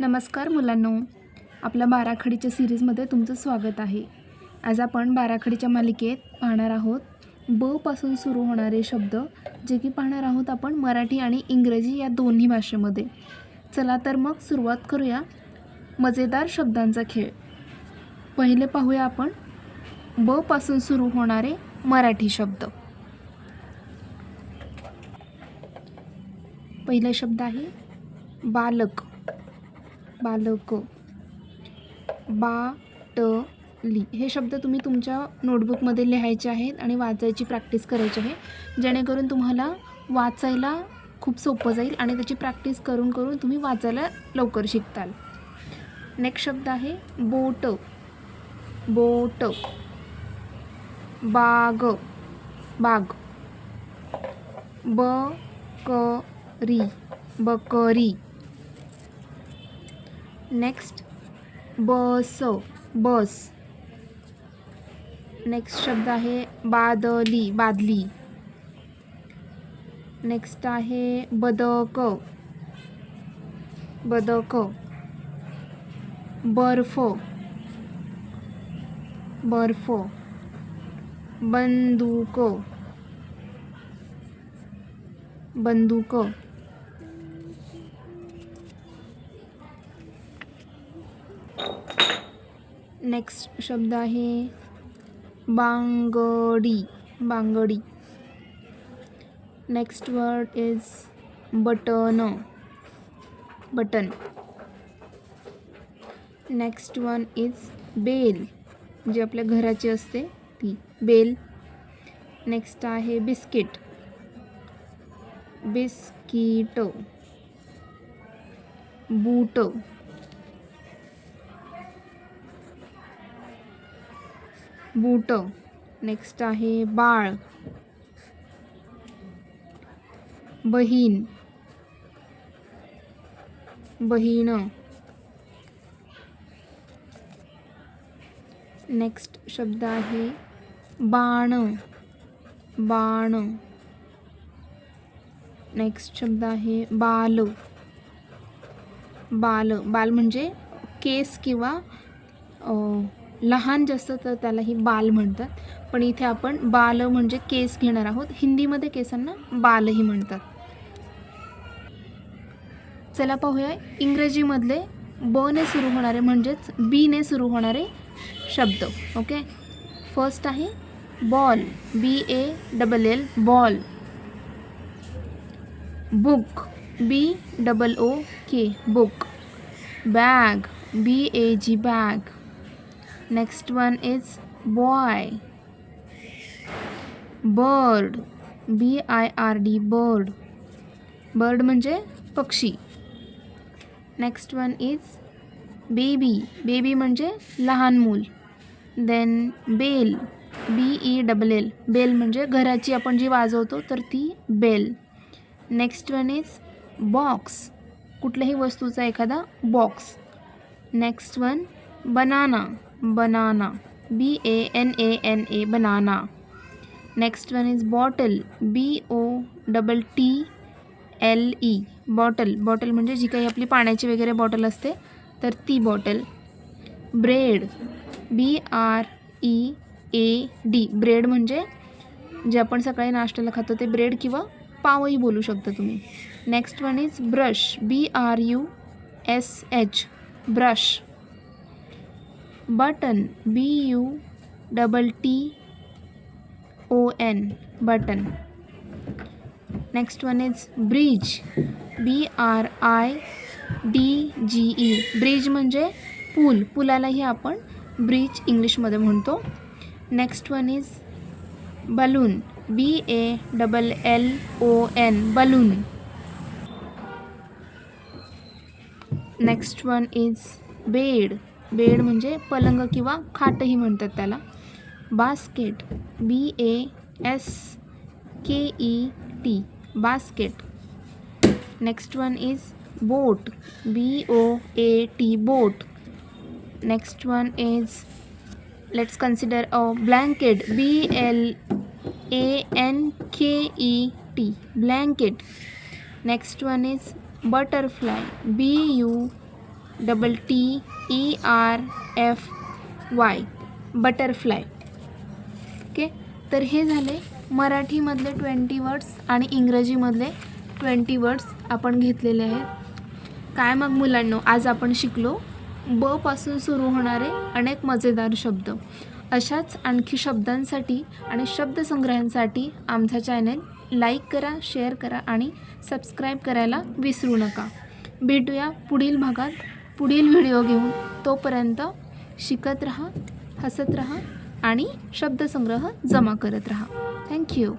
नमस्कार मुलांनो. आपल्या बाराखडीच्या सिरीजमध्ये तुमचं स्वागत आहे. आज आपण बाराखडीच्या मालिकेत पाहणार आहोत ब पासून सुरू होणारे शब्द जे की पाहणार आहोत आपण मराठी आणि इंग्रजी या दोन्ही भाषेमध्ये. चला तर मग सुरुवात करूया मजेदार शब्दांचा खेळ. पहिले पाहूया आपण ब पासून सुरू होणारे मराठी शब्द. पहिला शब्द आहे बालक. बालक. बाटली. हे शब्द तुम्ही तुमच्या नोटबुकमध्ये लिहायचे आहेत आणि वाचायची प्रॅक्टिस करायची आहे. जेणेकरून तुम्हाला वाचायला खूप सोपं जाईल आणि त्याची प्रॅक्टिस करून करून तुम्ही वाचायला लवकर शिकताल. नेक्स्ट शब्द आहे बोट. बोट. बाग. बाग. बकरी. बकरी. नेक्स्ट बस बस नेक्स्ट शब्द आहे बादली बादली. नेक्स्ट आहे बदक. बदक. बर्फ़. बर्फ़. बंदूक. बंदूक. नेक्स्ट शब्द आहे बांगडी. बांगडी. Next word is button. Button. Next one is bell. जी आपल्या घराची असते ती बेल. नेक्स्ट आहे biscuit. Biscuit. Boot. Boot. Next आहे बाळ. बहीण. बहीण. नेक्स्ट शब्द आहे बाण. बाण. नेक्स्ट शब्द आहे बाल. बाल. बाल म्हणजे केस अ, लहान जास्त तर त्यालाही बाल म्हणतात. पण इथे आपण बाल म्हणजे केस घेणार आहोत. हिंदीमध्ये केसांना बालही म्हणतात. चला पाहूया. इंग्रजीमधले ब ने सुरू होणारे म्हणजेच बीने सुरू होणारे शब्द. ओके फर्स्ट आहे ball B A double L ball book B double O K book bag B A G bag next one is boy bird B I R D bird bird म्हणजे पक्षी. Next one is baby baby म्हणजे लहान मूल. Then bell B E double L bell म्हणजे घराची आपण जी वाजवतो तर ती bell next one is box कुठल्याही वस्तूचा एखादा box next one banana banana B A N A N A banana next one is bottle B O double T L E bottle bottle म्हणजे जी काही आपली पाण्याची वगैरे बॉटल असते तर ती bottle bread B R E A D bread म्हणजे जे आपण सकाळी नाश्त्याला खातो ते ब्रेड किंवा पावही बोलू शकता तुम्ही. Next one is brush B R U S H brush button B U double T O N button. Next one is bridge B R I D G E bridge म्हणजे पूल. पुलालाही आपण ब्रिज इंग्लिशमध्ये म्हणतो. Next one is balloon B A double L O N balloon next one is bed bed म्हणजे पलंग किंवा खाटही म्हणतात त्याला. Basket B A S K E T basket. Next one is boat B O A T boat next one is let's consider a blanket B L A N K E T blanket next one is butterfly B U double T E R F Y butterfly okay तर हे झाले मराठीमधले twenty words आणि इंग्रजीमधले twenty words आपण घेतलेले आहेत. काय मग मुलांनो आज आपण शिकलो ब पासून सुरू होणारे अनेक मजेदार शब्द. अशाच आणखी शब्दांसाठी आणि शब्दसंग्रहांसाठी आमचा चॅनल लाईक करा शेअर करा आणि सबस्क्राईब करायला विसरू नका. भेटूया पुढील भागात. पुढील व्हिडिओ घेऊन तोपर्यंत शिकत रहा हसत रहा आणि शब्दसंग्रह जमा करत रहा. थँक्यू